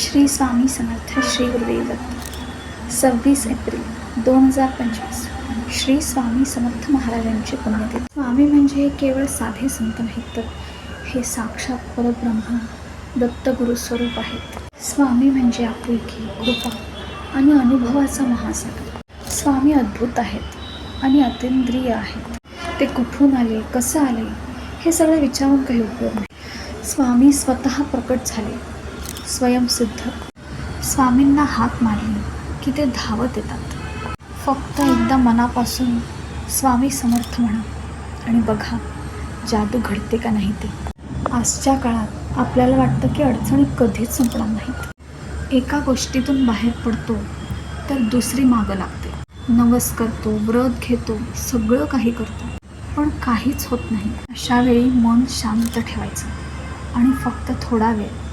श्री स्वामी समर्थ श्री गुरुदेव दत्त सव्वीस एप्रिल दोन हजार पंचवीस. श्री स्वामी समर्थ महाराजांची पुण्यतिथी. स्वामी म्हणजे हे केवळ साधे संत नाहीत तर हे साक्षात परब्रह्म दत्तगुरु स्वरूप आहेत. स्वामी म्हणजे आपुलकी कृपा आणि अनुभवाचा महासागर. स्वामी अद्भुत आहेत आणि अतिंद्रिय आहेत. ते कुठून आले कसं आले हे सगळं विचारून काही उपयोग नाही. स्वामी स्वतः प्रकट झाले. स्वयंसिद्ध. स्वामींना हाक मारली की ते धावत येतात. फक्त एकदा मनापासून स्वामी समर्थ म्हणा. आणि बघा जादू घडते का नाही ते. आजच्या काळात आपल्याला वाटतं की अडचणी कधीच संपणार नाहीत. एका गोष्टीतून बाहेर पडतो तर दुसरी मागं लागते. नवस करतो व्रत घेतो सगळं काही करतो. पण काहीच होत नाही. अशावेळी मन शांत ठेवायचं. आणि फक्त थोडा वेळ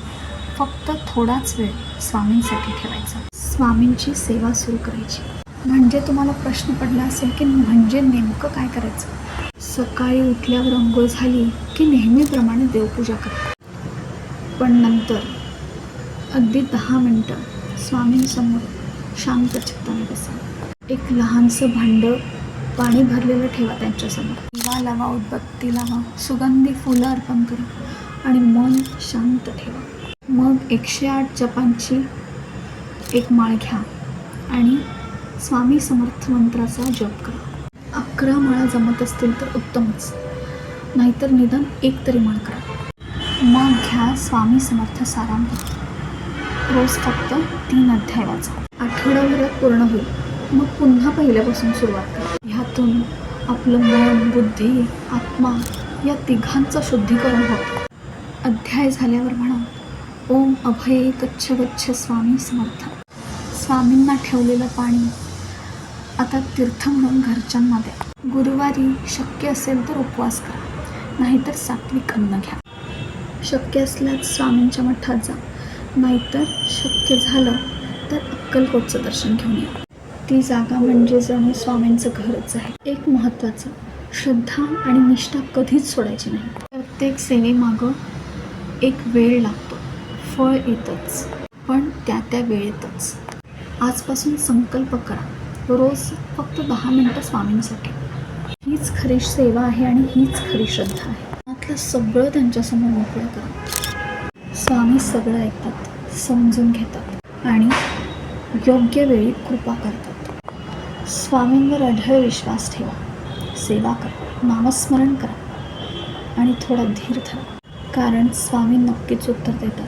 फक्त थोडाच वेळ स्वामींसाठी ठेवायचा. स्वामींची सेवा सुरू करायची. म्हणजे तुम्हाला प्रश्न पडला असेल की म्हणजे नेमकं काय करायचं? सकाळी उठल्यावर अंघोळ झाली की नेहमीप्रमाणे देवपूजा कर पण नंतर अगदी दहा मिनटं स्वामींसमोर शांत चित्ताने बसा. एक लहानसं भांडं पाणी भरलेलं ठेवा त्यांच्यासमोर. दिवा लावा उदबत्ती लावा सुगंधी फुलं अर्पण करा आणि मन शांत ठेवा. मग एकशे आठ जपांची एक माळ घ्या आणि स्वामी समर्थ मंत्राचा जप करा. अकरा माळा जमत असतील तर उत्तमच. नाहीतर निदान एक तरी माळ करा. मग घ्या स्वामी समर्थ सारामृत रोज फक्त तीन अध्याय वाचा. आठवड्याभरात पूर्ण होईल. मग पुन्हा पहिल्यापासून सुरुवात करा. ह्यातून आपलं मन बुद्धी आत्मा या तिघांचं शुद्धीकरण होतं. अध्याय झाल्यावर म्हणा ओम अभय गच्छ गच्छ स्वामी समर्थ. स्वामींना ठेवलेलं पाणी आता तीर्थ म्हणून घरच्यांना द्या गुरुवारी शक्य असेल तर उपवास करा नाहीतर सात्विक अन्न घ्या. शक्य असल्यास स्वामींच्या मठात जा नाहीतर शक्य झालं तर अक्कलकोटचं दर्शन घेऊन या. ती जागा म्हणजे जणू स्वामींचं घरच आहे. एक महत्त्वाचं श्रद्धा आणि निष्ठा कधीच सोडायची नाही. प्रत्येक सेवेमागं एक वेळ लागतो. फळ येतच पण त्या त्या वेळेतच. आजपासून संकल्प करा. रोज फक्त दहा मिनटं स्वामींसाठी. हीच खरी सेवा आहे आणि हीच खरी श्रद्धा आहे. त्यातलं सगळं त्यांच्यासमोर मोकळं करा. स्वामी सगळं ऐकतात समजून घेतात आणि योग्य वेळी कृपा करतात. स्वामींवर अढळ विश्वास ठेवा. सेवा करा. नामस्मरण करा. आणि थोडा धीर धरा. कारण स्वामी नक्कीच उत्तर देतात.